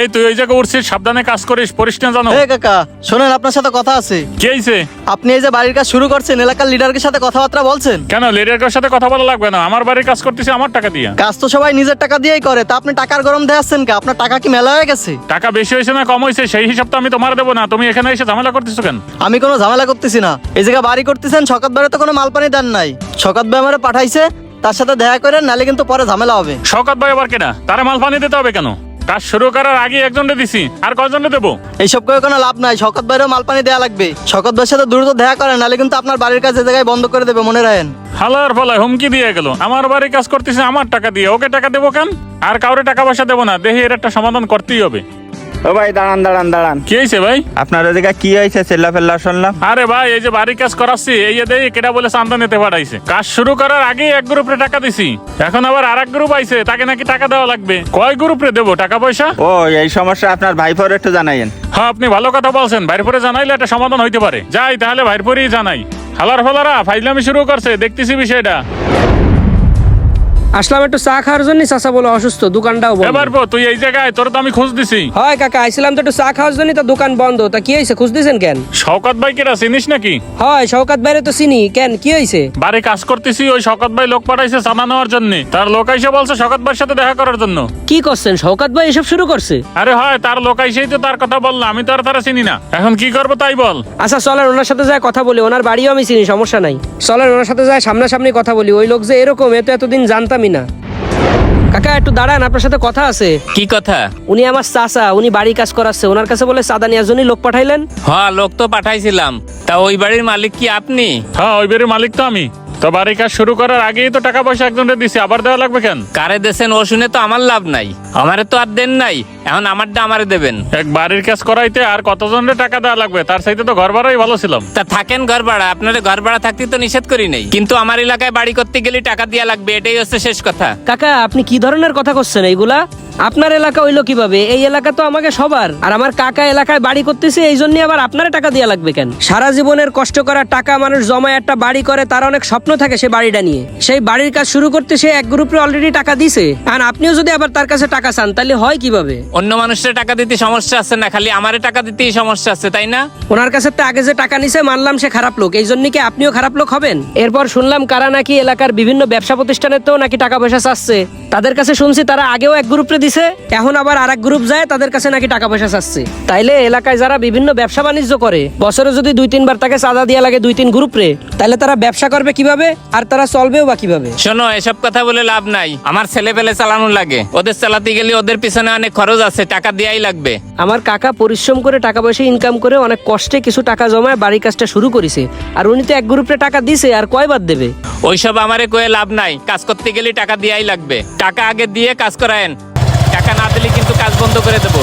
এই তুই ওই জায়গায় উঠছিস সাবধানে কাজ করিস পরিস না জানো? হে কাকা শোনেন আপনার সাথে কথা আছে। কে হইছে? আপনি এই যে বাড়ির কাজ শুরু করছেন এলাকার লিডারের সাথে কথাবার্তা বলছেন? কেন লিডারের সাথে কথা বলা লাগবে না? আমার বাড়ির কাজ করতেছি আমার টাকা দিয়ে। কাজ তো সবাই নিজের টাকা দিয়েই করে তা আপনি টাকার গরম দেখাচ্ছেন কে? আপনার টাকা কি মেলা হয়ে গেছে? টাকা বেশি হয়েছে না কম হয়েছে সেই হিসাব তো আমি তোমার দেবো না। তুমি এখানে এসে ঝামেলা করতেছো কেন? আমি কোনো ঝামেলা করতেছি না। এই জায়গায় বাড়ি করতেছেন শকাত বাড়ি তো কোনো মাল পানি দেন নাই। শকাত ভাই আমার পাঠাইছে তার সাথে দেখা করেন নালে কিন্তু পরে ঝামেলা হবে। শওকত ভাই আবার কেনা তারা মাল পানি দিতে হবে কেন? কাজ শুরু করার আগে একজনকে দিছি। আর কজনকে দেবো? এইসব করে কোনো লাভ নাই শকত ভাইয়েরও মাল পানি দেওয়া লাগবে। শকত ভাইয়ের সাথে দ্রুত দেখা করেন নাহলে কিন্তু আপনার বাড়ির কাছে জায়গায় বন্ধ করে দেবে মনে রাখেন। হালার ফলায় হুমকি দিয়ে গেল। আমার বাড়ির কাজ করতেছে আমার টাকা দিয়ে। ওকে টাকা দেবো কেন? আর কাউরে টাকা পয়সা দেবো না। দেখি এর একটা সমাধান করতেই হবে। ও ভাই দাঁড়ান দাঁড়ান দাঁড়ান। কি হয়েছে ভাই? আপনার ওদিকে কি হয়েছে? চেল্লা ফেল্লা শুনলাম। আরে ভাই এই যে বাড়ির কাজ করাচ্ছি এই যে দেই কেটা বলে চান্দা নিতে পাঠাইছে। কাজ শুরু করার আগেই এক গ্রুপে টাকা দিছি। এখন আবার আর এক গ্রুপ আইছে তাকে নাকি টাকা দেওয়া লাগবে। কয় গ্রুপে দেবো? টাকা পয়সা? ও এই সমস্যা আপনার ভাইপোর একটু জানাইন হ্যাঁ আপনি ভালো কথা বলছেন। ভাইরপুরে জানাইলে একটা সমাধান হইতে পারে। যাই তাহলে ভাইরপুরেই জানাই। হালার ফালারা ফাইজলামি শুরু করছে দেখতেছি বিষয়টা। আসলাম একটু চা খাওয়ার জন্য চাচা বলে অসুস্থ দোকানটাও বন্ধ। এবার তুই এই জায়গায় তোর তো আমি খোঁজ দিছি। হয় কাকা আইছিলাম তো একটু চা খাওয়ার জন্য তো দোকান বন্ধ তা কি হয়েছে খুঁজ দিয়েছেন কেন? শওকত ভাই কেরা চিনিস নাকি? হয় শওকাত বাইরে তো চিনি কেন কি বাড়ি কাজ করতেছি ওই শওকত ভাই লোক পাঠাইছে নেওয়ার জন্য। তার লোক এসে বলছে শওকত ভাইয়ের সাথে দেখা করার জন্য। কি করছেন শওকাত ভাই এসব শুরু করছে? আরে হয় তার লোক এসেই তো তার কথা বললাম আমি তো আর তারা চিনি না। এখন কি করব তাই বল। আচ্ছা চলেন ওনার সাথে যায় কথা বলি ওনার বাড়িও আমি চিনি সমস্যা নাই। চলেন ওনার সাথে যায় সামনাসামনি কথা বলি ওই লোক যে এরকম এ তো এতদিন জানতামই না। কাকা একটু দাঁড়ান আপনার সাথে কথা আছে। কি কথা? উনি আমার চাচা উনি বাড়ি কাজ করাচ্ছে। ওনার কাছে বলে চাঁদা নেওয়ার জন্য লোক পাঠাইলেন। হ্যাঁ লোক তো পাঠাইছিলাম। তা ওই বাড়ির মালিক কি আপনি? হ্যাঁ ওই বাড়ির মালিক তো আমি। তো বাড়ি কাজ শুরু করার আগেই তো টাকা পয়সা একজনকে দিছি আবার দেওয়া লাগবে কেন? কারে দেশেন ও শুনে তো আমার লাভ নাই। আমারে তো আর দেন নাই এখন আমারটা আমারে দেবেন। এক বাড়ির কাজ করাইতে আর কতজনের টাকা দেওয়া লাগবে তার সাইতে তো ঘর ভাড়াই ভালো ছিলাম। তা থাকেন ঘর ভাড়া আপনার ঘর ভাড়া থাকতে তো নিষেধ করি নাই। কিন্তু আমার এলাকায় বাড়ি করতে গেলে টাকা দেওয়া লাগবে এটাই হচ্ছে শেষ কথা। কাকা আপনি কি ধরনের কথা করছেন এইগুলা? আপনার এলাকা হইল কীভাবে? এই এলাকা তো আমাকে সবার। আর আমার কাকা এলাকায় বাড়ি করতেছে এই জন্য আবার আপনার টাকা দেওয়া লাগবে কেন? সারা জীবনের কষ্ট করা টাকা মানুষ জমায় একটা বাড়ি করে তার অনেক স্বপ্ন থাকে সে বাড়িটা নিয়ে। সেই বাড়ির কাজ শুরু করতে সে এক গ্রুপে অলরেডি টাকা দিছে। আর আপনিও যদি আবার তার কাছে টাকা চান তাহলে হয় কীভাবে? অন্য মানুষের টাকা দিতে সমস্যা আছে না খালি আমারে টাকা দিতেই সমস্যা আছে তাই না? ওনার কাছে তো আগে যে টাকা নিছে মানলাম সে খারাপ লোক। এই জন্য কি আপনিও খারাপ লোক হবেন? এরপর শুনলাম কারা নাকি এলাকার বিভিন্ন ব্যবসা প্রতিষ্ঠানের তো নাকি টাকা পয়সা চাচ্ছে। তাদের কাছে শুনছি তারা আগেও এক গ্রুপে দিছে এখন আবার আর এক গ্রুপ যায় তাদের কাছে নাকি টাকা পয়সা চাচ্ছে। তাইলে এলাকায় যারা বিভিন্ন ব্যবসা বাণিজ্য করে বছরে যদি দুই তিনবার তাকে চাঁদা দেওয়া লাগে দুই তিন গ্রুপে তাহলে তারা ব্যবসা করবে কীভাবে? আর তারা চলবেও বা কীভাবে? শোনো এসব কথা বলে লাভ নাই। আমার ছেলে পেলে চালানো লাগে। ওদের চালাতে গেলে ওদের পিছনে অনেক খরচ আছে টাকা দেওয়াই লাগবে। আমার কাকা পরিশ্রম করে টাকা পয়সা ইনকাম করে অনেক কষ্টে কিছু টাকা জমায় বাড়ির কাজটা শুরু করেছে। আর উনি তো এক গ্রুপে টাকা দিছে আর কয়বার দেবে? ওইসব আমারে কয়ে লাভ নাই। কাজ করতে গেলে টাকা দেওয়াই লাগবে। টাকা আগে দিয়ে কাজ করায়েন। টাকা না দিলে কিন্তু কাজ বন্ধ করে দেবো।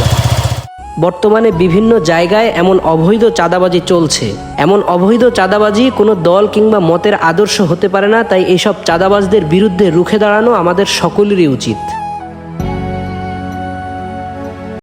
বর্তমানে বিভিন্ন জায়গায় এমন অবৈধ চাঁদাবাজি চলছে। এমন অবৈধ চাঁদাবাজি কোনো দল কিংবা মতের আদর্শ হতে পারে না, তাই এসব চাঁদাবাজদের বিরুদ্ধে রুখে দাঁড়ানো আমাদের সকলেরই উচিত।